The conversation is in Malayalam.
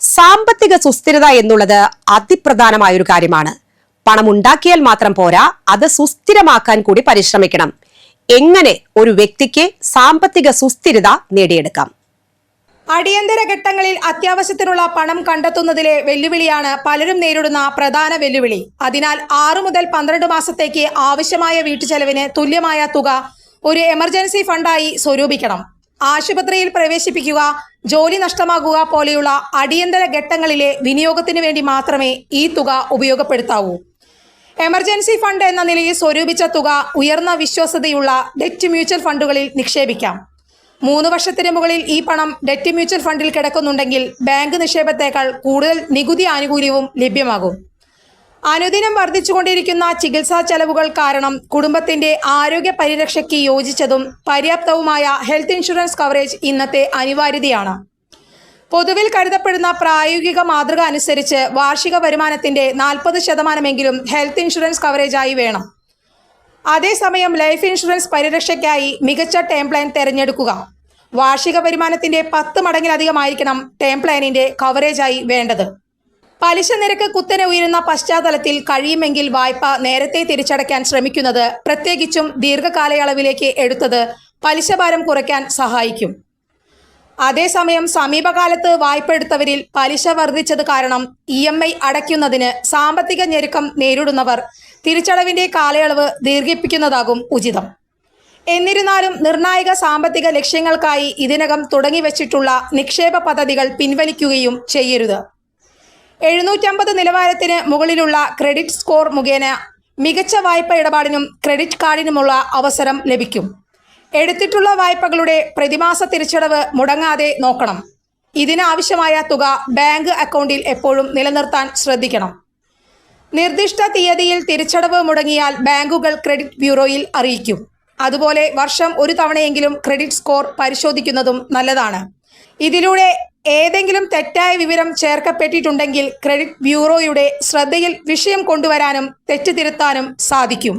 സാമ്പത്തിക സുസ്ഥിരത എന്നുള്ളത് അതിപ്രധാനമായ ഒരു കാര്യമാണ്. പണം ഉണ്ടാക്കിയാൽ മാത്രം പോരാ അത് സുസ്ഥിരമാക്കാൻ കൂടി പരിശ്രമിക്കണം. എങ്ങനെ ഒരു വ്യക്തിക്ക് സാമ്പത്തിക സുസ്ഥിരത നേടിയെടുക്കാം? അടിയന്തര ഘട്ടങ്ങളിൽ അത്യാവശ്യത്തിനുള്ള പണം കണ്ടെത്തുന്നതിലെ വെല്ലുവിളിയാണ് പലരും നേരിടുന്ന പ്രധാന വെല്ലുവിളി. അതിനാൽ ആറു മുതൽ പന്ത്രണ്ട് മാസത്തേക്ക് ആവശ്യമായ വീട്ടുചെലവിന് തുല്യമായ തുക ഒരു എമർജൻസി ഫണ്ടായി സ്വരൂപിക്കണം. ആശുപത്രിയിൽ പ്രവേശിപ്പിക്കുക ജോലി നഷ്ടമാകുക പോലെയുള്ള അടിയന്തര ഘട്ടങ്ങളിലെ വിനിയോഗത്തിന് വേണ്ടി മാത്രമേ ഈ തുക ഉപയോഗപ്പെടുത്താവൂ. എമർജൻസി ഫണ്ട് എന്ന നിലയിൽ സ്വരൂപിച്ച തുക ഉയർന്ന വിശ്വാസ്യതയുള്ള ഡെറ്റ് മ്യൂച്വൽ ഫണ്ടുകളിൽ നിക്ഷേപിക്കാം. മൂന്ന് വർഷത്തിന് മുകളിൽ ഈ പണം ഡെറ്റ് മ്യൂച്വൽ ഫണ്ടിൽ കിടക്കുന്നുണ്ടെങ്കിൽ ബാങ്ക് നിക്ഷേപത്തേക്കാൾ കൂടുതൽ നികുതി ആനുകൂല്യവും ലഭ്യമാകും. അനുദിനം വർദ്ധിച്ചുകൊണ്ടിരിക്കുന്ന ചികിത്സാ ചെലവുകൾ കാരണം കുടുംബത്തിന്റെ ആരോഗ്യ പരിരക്ഷയ്ക്ക് യോജിച്ചതും പര്യാപ്തവുമായ ഹെൽത്ത് ഇൻഷുറൻസ് കവറേജ് ഇന്നത്തെ അനിവാര്യതയാണ്. പൊതുവിൽ കരുതപ്പെടുന്ന പ്രായോഗിക മാതൃക അനുസരിച്ച് വാർഷിക വരുമാനത്തിന്റെ നാൽപ്പത് ശതമാനമെങ്കിലും ഹെൽത്ത് ഇൻഷുറൻസ് കവറേജായി വേണം. അതേസമയം ലൈഫ് ഇൻഷുറൻസ് പരിരക്ഷയ്ക്കായി മികച്ച ടേം പ്ലാൻ തിരഞ്ഞെടുക്കുക. വാർഷിക വരുമാനത്തിന്റെ പത്ത് മടങ്ങിലധികമായിരിക്കണം ടേം പ്ലാനിന്റെ കവറേജായി വേണ്ടത്. പലിശ നിരക്ക് കുത്തനെ ഉയരുന്ന പശ്ചാത്തലത്തിൽ കഴിയുമെങ്കിൽ വായ്പ നേരത്തെ തിരിച്ചടയ്ക്കാൻ ശ്രമിക്കുന്നത് പ്രത്യേകിച്ചും ദീർഘകാലയളവിലേക്ക് എടുത്തത് പലിശഭാരം കുറയ്ക്കാൻ സഹായിക്കും. അതേസമയം സമീപകാലത്ത് വായ്പ എടുത്തവരിൽ പലിശ വർദ്ധിച്ചത് കാരണം ഇ എം ഐ അടയ്ക്കുന്നതിന് സാമ്പത്തിക ഞെരുക്കം നേരിടുന്നവർ തിരിച്ചടവിന്റെ കാലയളവ് ദീർഘിപ്പിക്കുന്നതാകും ഉചിതം. എന്നിരുന്നാലും നിർണായക സാമ്പത്തിക ലക്ഷ്യങ്ങൾക്കായി ഇതിനകം തുടങ്ങിവച്ചിട്ടുള്ള നിക്ഷേപ പദ്ധതികൾ പിൻവലിക്കുകയും ചെയ്യരുത്. എഴുന്നൂറ്റമ്പത് നിലവാരത്തിന് മുകളിലുള്ള ക്രെഡിറ്റ് സ്കോർ മുഖേന മികച്ച വായ്പ ഇടപാടിനും ക്രെഡിറ്റ് കാർഡിനുമുള്ള അവസരം ലഭിക്കും. എടുത്തിട്ടുള്ള വായ്പകളുടെ പ്രതിമാസ തിരിച്ചടവ് മുടങ്ങാതെ നോക്കണം. ഇതിനാവശ്യമായ തുക ബാങ്ക് അക്കൗണ്ടിൽ എപ്പോഴും നിലനിർത്താൻ ശ്രദ്ധിക്കണം. നിർദ്ദിഷ്ട തീയതിയിൽ തിരിച്ചടവ് മുടങ്ങിയാൽ ബാങ്കുകൾ ക്രെഡിറ്റ് ബ്യൂറോയിൽ അറിയിക്കും. അതുപോലെ വർഷം ഒരു തവണയെങ്കിലും ക്രെഡിറ്റ് സ്കോർ പരിശോധിക്കുന്നതും നല്ലതാണ്. ഇതിലൂടെ ഏതെങ്കിലും തെറ്റായ വിവരം ചേർക്കപ്പെട്ടിട്ടുണ്ടെങ്കിൽ ക്രെഡിറ്റ് ബ്യൂറോയുടെ ശ്രദ്ധയിൽ വിഷയം കൊണ്ടുവരാനും തെറ്റ് തിരുത്താനും സാധിക്കും.